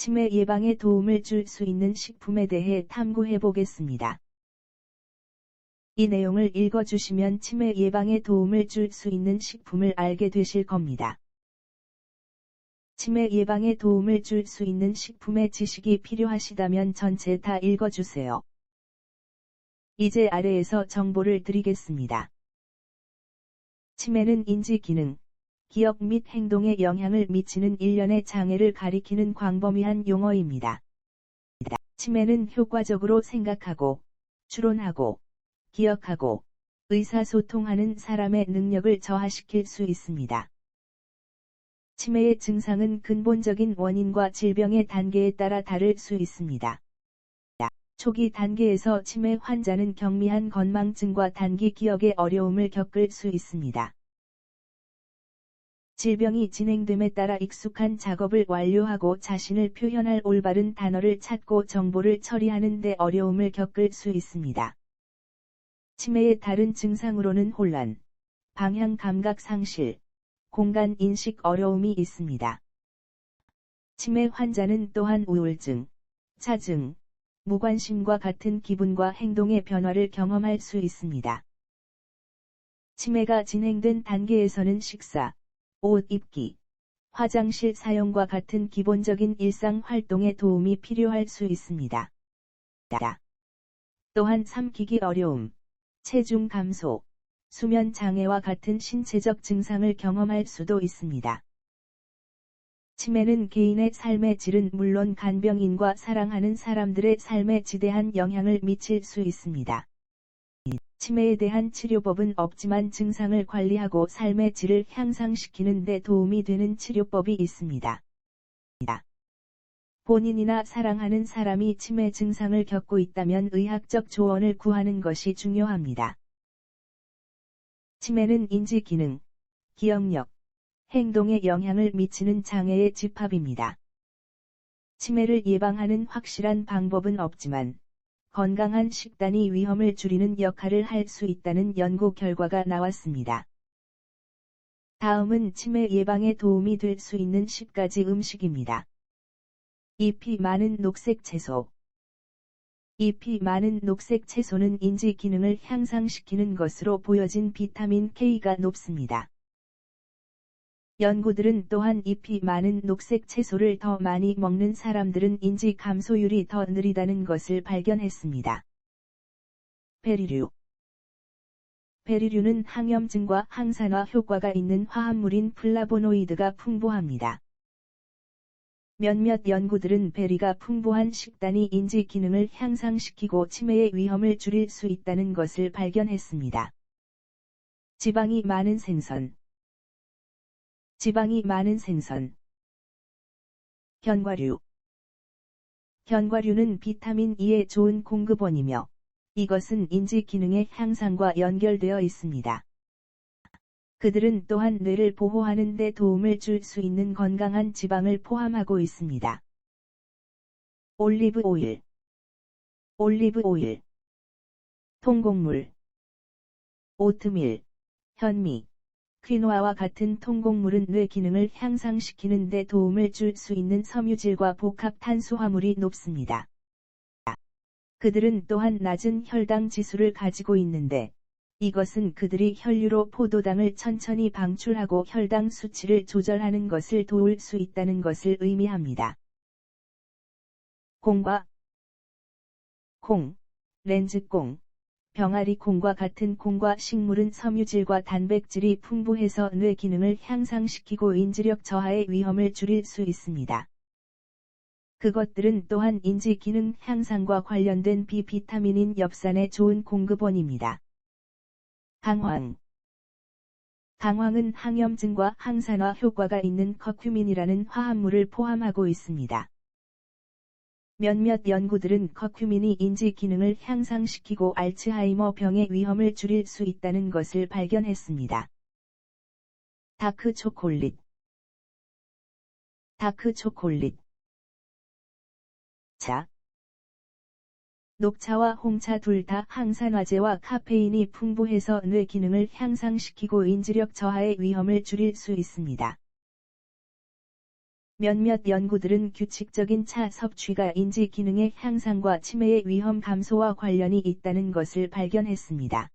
치매 예방에 도움을 줄 수 있는 식품에 대해 탐구해 보겠습니다. 이 내용을 읽어주시면 치매 예방에 도움을 줄 수 있는 식품을 알게 되실 겁니다. 치매 예방에 도움을 줄 수 있는 식품의 지식이 필요하시다면 전체 다 읽어주세요. 이제 아래에서 정보를 드리겠습니다. 치매는 인지 기능, 기억 및 행동에 영향을 미치는 일련의 장애를 가리키는 광범위한 용어입니다. 치매는 효과적으로 생각하고, 추론하고, 기억하고, 의사소통하는 사람의 능력을 저하시킬 수 있습니다. 치매의 증상은 근본적인 원인과 질병의 단계에 따라 다를 수 있습니다. 초기 단계에서 치매 환자는 경미한 건망증과 단기 기억의 어려움을 겪을 수 있습니다. 질병이 진행됨에 따라 익숙한 작업을 완료하고 자신을 표현할 올바른 단어를 찾고 정보를 처리하는 데 어려움을 겪을 수 있습니다. 치매의 다른 증상으로는 혼란, 방향 감각 상실, 공간 인식 어려움이 있습니다. 치매 환자는 또한 우울증, 차증, 무관심과 같은 기분과 행동의 변화를 경험할 수 있습니다. 치매가 진행된 단계에서는 식사, 옷 입기, 화장실 사용과 같은 기본적인 일상 활동에 도움이 필요할 수 있습니다. 또한 삼키기 어려움, 체중 감소, 수면 장애와 같은 신체적 증상을 경험할 수도 있습니다. 치매는 개인의 삶의 질은 물론 간병인과 사랑하는 사람들의 삶에 지대한 영향을 미칠 수 있습니다. 치매에 대한 치료법은 없지만 증상을 관리하고 삶의 질을 향상시키는 데 도움이 되는 치료법이 있습니다. 본인이나 사랑하는 사람이 치매 증상을 겪고 있다면 의학적 조언을 구하는 것이 중요합니다. 치매는 인지 기능, 기억력, 행동에 영향을 미치는 장애의 집합입니다. 치매를 예방하는 확실한 방법은 없지만, 건강한 식단이 위험을 줄이는 역할을 할 수 있다는 연구 결과가 나왔습니다. 다음은 치매 예방에 도움이 될 수 있는 10가지 음식입니다. 잎이 많은 녹색 채소 잎이 많은 녹색 채소는 인지 기능을 향상시키는 것으로 보여진 비타민 K가 높습니다. 연구들은 또한 잎이 많은 녹색 채소를 더 많이 먹는 사람들은 인지 감소율이 더 느리다는 것을 발견했습니다. 베리류 베리류는 항염증과 항산화 효과가 있는 화합물인 플라보노이드가 풍부합니다. 몇몇 연구들은 베리가 풍부한 식단이 인지 기능을 향상시키고 치매의 위험을 줄일 수 있다는 것을 발견했습니다. 지방이 많은 생선 지방이 많은 생선. 견과류. 견과류는 비타민 E의 좋은 공급원이며 이것은 인지 기능의 향상과 연결되어 있습니다. 그들은 또한 뇌를 보호하는 데 도움을 줄 수 있는 건강한 지방을 포함하고 있습니다. 올리브 오일. 올리브 오일. 통곡물. 오트밀. 현미 퀴노아와 같은 통곡물은 뇌 기능을 향상시키는 데 도움을 줄 수 있는 섬유질과 복합 탄수화물이 높습니다. 그들은 또한 낮은 혈당 지수를 가지고 있는데, 이것은 그들이 혈류로 포도당을 천천히 방출하고 혈당 수치를 조절하는 것을 도울 수 있다는 것을 의미합니다. 콩과 콩, 렌즈콩, 병아리 콩과 같은 콩과 식물은 섬유질과 단백질이 풍부해서 뇌 기능을 향상시키고 인지력 저하의 위험을 줄일 수 있습니다. 그것들은 또한 인지 기능 향상과 관련된 비비타민인 엽산의 좋은 공급원입니다. 강황 강황은 항염증과 항산화 효과가 있는 커큐민이라는 화합물을 포함하고 있습니다. 몇몇 연구들은 커큐민이 인지 기능을 향상시키고 알츠하이머 병의 위험을 줄일 수 있다는 것을 발견했습니다. 다크 초콜릿 다크 초콜릿 자 녹차와 홍차 둘 다 항산화제와 카페인이 풍부해서 뇌 기능을 향상시키고 인지력 저하의 위험을 줄일 수 있습니다. 몇몇 연구들은 규칙적인 차 섭취가 인지 기능의 향상과 치매의 위험 감소와 관련이 있다는 것을 발견했습니다.